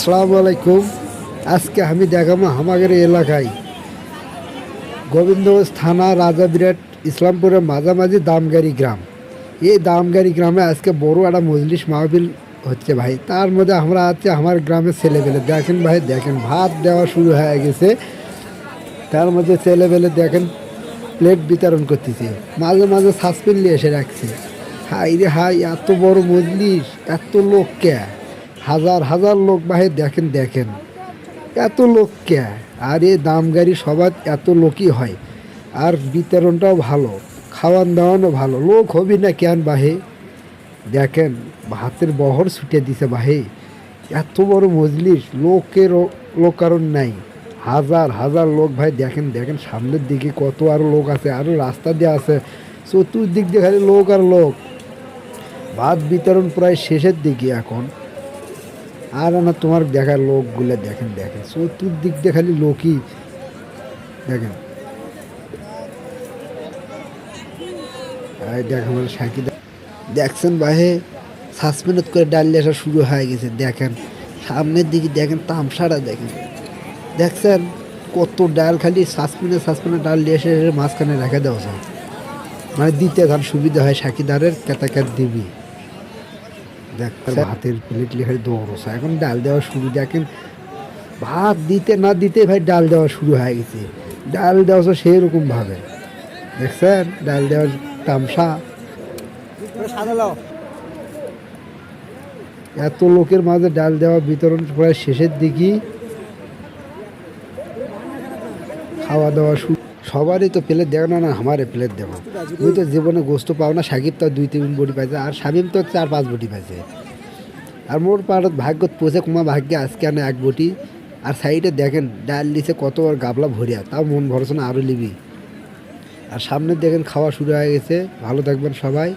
আসসালামু আলাইকুম। আজকে আমি দেখাবো আমাদের এলাকায় গোবিন্দগঞ্জ থানা রাজা বিরাট ইসলামপুরের মাঝামাঝি দামগাড়ি গ্রাম। এই দামগাড়ি গ্রামে আজকে বড় একটা মজলিস মাহফিল হচ্ছে ভাই। তার মধ্যে আমরা আছে আমার গ্রামের ছেলেবেলে দেখেন ভাই, দেখেন, ভাত দেওয়া শুরু হয়ে গেছে। তার মধ্যে ছেলেবেলে দেখেন প্লেট বিতরণ করতেছে। মাঝে মাঝে সাসপেন্ড নিয়ে এসে রাখছে। হাই রে হাই এত বড় মজলিস, এত লোক কে হাজার হাজার লোক ভাই দেখেন দেখেন। এত লোক কে? আর এই দাম গাড়ি সবার এত লোকই হয়। আর বিতরণটাও ভালো খাওয়ান দাওয়ানও ভালো। লোক হবি না কেন বাহে? দেখেন, ভাতের বহর ছুটে দিছে বাহে। এত বড় মজলিস, লোকের লোক কারণ নাই। হাজার হাজার লোক ভাই, দেখেন দেখেন, সামনের দিকে কত আরও লোক আছে, আরও রাস্তা দিয়ে আছে। চতুর্দিক দিয়ে খালি লোক আর লোক। ভাত বিতরণ প্রায় শেষের দিকে এখন। আর না, তোমার দেখার লোকগুলো দেখেন দেখেন। চতুর্দিক দিয়ে খালি লোকই দেখেন। দেখ আমার সাইকেল। দেখছেন বাহে সাসপেন্ড করে ডাল আসা শুরু হয়ে গেছে, দেখেন। সামনের দিকে দেখেন, তামসাটা দেখেন। দেখছেন? কত ডাল খালি সাসপেন্ডে সাসপেন্ডে ডাল এসে মাঝখানে রেখে দেওয়া যায়। মানে দিতে ধান সুবিধা হয় সাকিদারের কেতাকার দিবি। ভাতের প্লেট লিখে দৌড়ছে এখন ডাল দেওয়া শুরু, দেখেন ভাত দিতে না দিতে ভাই ডাল দেওয়া শুরু হয়ে গেছে। ডাল দেওয়া তো রকম ভাবে। দেখছেন? ডাল দেওয়ার তামসা। এত লোকের মাঝে ডাল দেওয়া বিতরণ প্রায় শেষের দিকেই। খাওয়া দাওয়া শুরু। সবারই তো প্লেট দেখো না না আমারে প্লেট দেবো। তুই তো জীবনে গোস্ত পাও না, সাকিব তো দুই তিন বটি পাইছে, আর শামিম তো চার পাঁচ বটি পাইছে। আর মোর পাড়ত ভাগ্যত পৌঁছে কুমা ভাগ্যে আজকে আনে এক বটি, আর সাইডে দেখেন, ডাল দিছে কত আর গাবলা ভরিয়া, তাও মন ভরসা না আরও লিবি আর সামনে দেখেন খাওয়া শুরু হয়ে গেছে, ভালো থাকবেন সবাই।